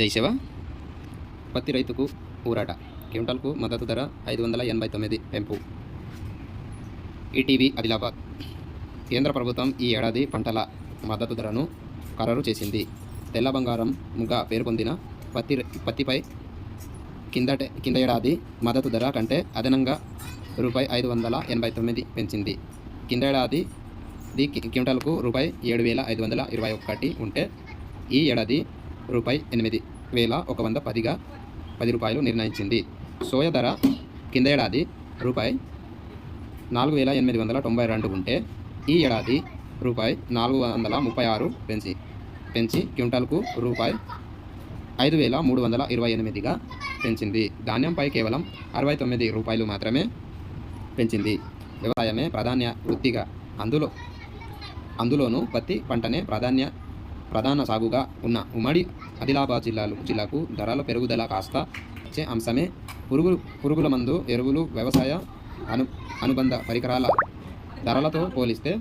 జైశవ పత్తి రైతుకు ఊరాట. క్వింటాల్కు మద్దతు ధర ఐదు వందల ఎనభై తొమ్మిది పెంపు. ఈటీవీ ఆదిలాబాద్. కేంద్ర ప్రభుత్వం ఈ ఏడాది పంటల మద్దతు ధరను ఖరారు చేసింది. తెల్ల బంగారంగా పేర్కొందిన పత్తి పత్తిపై కిందట కింద ఏడాది మద్దతు ధర కంటే అదనంగా రూపాయి ఐదు వందల ఎనభై తొమ్మిది పెంచింది. కింద ఏడాది ది క్వింటాల్కు రూపాయి ఏడు వేల ఐదు వందల ఇరవై ఒకటి ఉంటే ఈ ఏడాది రూపాయి ఎనిమిది వేల ఒక వంద పదిగా పది రూపాయలు నిర్ణయించింది. సోయ ధర కింద ఏడాది రూపాయి నాలుగు వేల ఎనిమిది వందల తొంభై రెండు ఉంటే ఈ ఏడాది రూపాయి నాలుగు వందల ముప్పై ఆరు పెంచి పెంచి క్వింటాల్కు రూపాయి ఐదు వేల మూడు వందల ఇరవై ఎనిమిదిగా పెంచింది. ధాన్యంపై కేవలం అరవై తొమ్మిది రూపాయలు మాత్రమే పెంచింది. వ్యవసాయమే ప్రాధాన్య వృత్తిగా అందులో అందులోనూ పత్తి పంటనే ప్రాధాన్య ప్రధాన సాగుగా ఉన్న ఉమ్మడి ఆదిలాబాద్ జిల్లాలు జిల్లాకు ధరల పెరుగుదల కాస్త వచ్చే అంశమే. పురుగు పురుగుల మందు ఎరువులు వ్యవసాయ అను అనుబంధ పరికరాల ధరలతో పోలిస్తే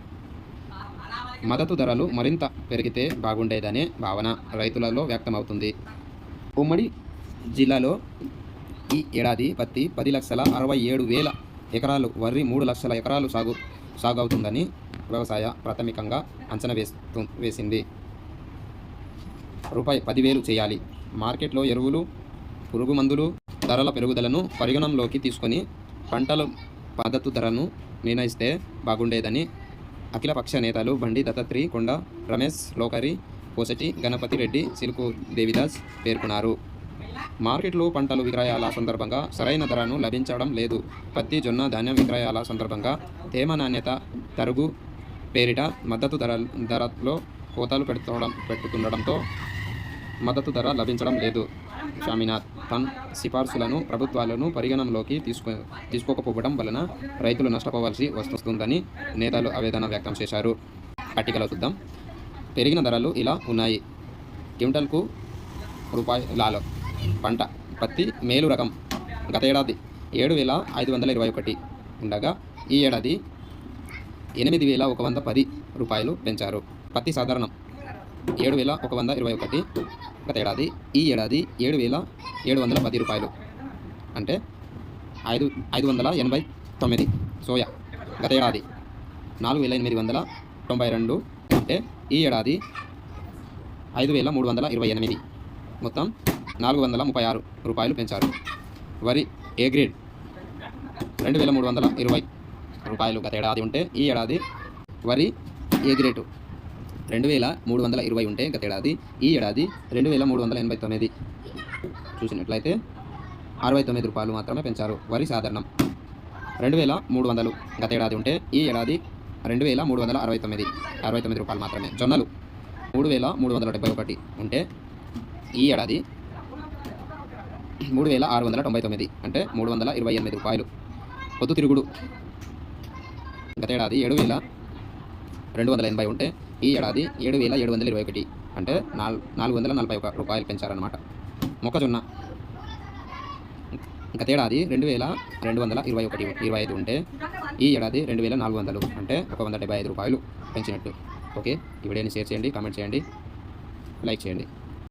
మద్దతు ధరలు మరింత పెరిగితే బాగుండేదనే భావన రైతులలో వ్యక్తమవుతుంది. ఉమ్మడి జిల్లాలో ఈ ఏడాది పత్తి పది లక్షల అరవై ఏడు వేల ఎకరాలు వరి మూడు లక్షల ఎకరాలు సాగు సాగు అవుతుందని వ్యవసాయ ప్రాథమికంగా అంచనా వేస్తు వేసింది. రూపాయి పదివేలు చేయాలి. మార్కెట్లో ఎరువులు పురుగు మందులు ధరల పెరుగుదలను పరిగణనలోకి తీసుకొని పంటల మద్దతు ధరను నిర్ణయిస్తే బాగుండేదని అఖిలపక్ష నేతలు బండి దత్తాత్రి కొండ రమేష్ లోకరి పోసటి గణపతి రెడ్డి సిలుకు దేవిదాస్ పేర్కొన్నారు. మార్కెట్లో పంటలు విక్రయాల సందర్భంగా సరైన ధరను లభించడం లేదు. పత్తి జొన్న ధాన్యం విక్రయాల సందర్భంగా తేమ నాణ్యత తరుగు పేరిట మద్దతు ధర ధరలో కోతలు పెడుతుండడం పెట్టుతుండడంతో మద్దతు ధర లభించడం లేదు. షామినాథ్ తన్ సిఫార్సులను ప్రభుత్వాలను పరిగణనలోకి తీసుకో తీసుకోకపోవడం వలన రైతులు నష్టపోవాల్సి వస్తుందని నేతలు ఆవేదన వ్యక్తం చేశారు. పట్టికలో చూద్దాం. పెరిగిన ధరలు ఇలా ఉన్నాయి. క్వింటల్కు రూపాయలలో పంట పత్తి మేలు రకం గత ఏడాది ఏడు వేల ఐదు వందల ఇరవై ఒకటి ఉండగా ఈ ఏడాది ఎనిమిది వేల ఒక వంద పది రూపాయలు పెంచారు. పత్తి సాధారణం ఏడు వేల ఒక వంద ఇరవై ఒకటి గత ఏడాది ఈ ఏడాది ఏడు వేల ఏడు వందల పది రూపాయలు. అంటే ఐదు ఐదు వందల ఎనభై తొమ్మిది సోయా గత ఏడాది నాలుగు వేల ఎనిమిది వందల తొంభై రెండు అంటే ఈ ఏడాది ఐదు వేల మూడు వందల ఇరవై ఎనిమిది. మొత్తం నాలుగు వందల ముప్పై ఆరు రూపాయలు పెంచారు. వరి ఏ గ్రేడ్? రెండు వేల మూడు వందల ఇరవై రూపాయలు గత ఏడాది ఉంటే ఈ ఏడాది వరి ఏ గ్రేటు రెండు వేల మూడు వందల ఇరవై ఉంటే గత ఏడాది ఈ ఏడాది రెండు వేల మూడు వందల ఎనభై తొమ్మిది. చూసినట్లయితే అరవై తొమ్మిది రూపాయలు మాత్రమే పెంచారు వరి సాధారణం. రెండు వేల మూడు వందలు గత ఏడాది ఉంటే ఈ ఏడాది రెండు వేల మూడు వందల అరవై తొమ్మిది. అరవై తొమ్మిది రూపాయలు మాత్రమే. జొన్నలు మూడు వేల మూడు వందల డెబ్బై ఒకటి ఉంటే ఈ ఏడాది మూడు వేల ఆరు వందల తొంభై తొమ్మిది అంటే మూడు వందల ఇరవై ఎనిమిది రూపాయలు. పొద్దుతిరుగుడు గతేడాది ఏడు వేల రెండు వందల ఎనభై ఉంటే ఈ ఏడాది ఏడు వేల ఏడు వందల ఇరవై ఒకటి అంటే నాలుగు నాలుగు వందల నలభై ఒక రూపాయలు పెంచారనమాట మొక్కజొన్న. గతేడాది రెండు వేల రెండు వందల ఇరవై ఒకటి ఇరవై ఐదు ఉంటే ఈ ఏడాది రెండు వేల నాలుగు వందలు అంటే ఒక వంద డెబ్బై ఐదు రూపాయలు పెంచినట్టు. ఓకే? ఈ వీడియోని షేర్ చేయండి కామెంట్ చేయండి లైక్ చేయండి.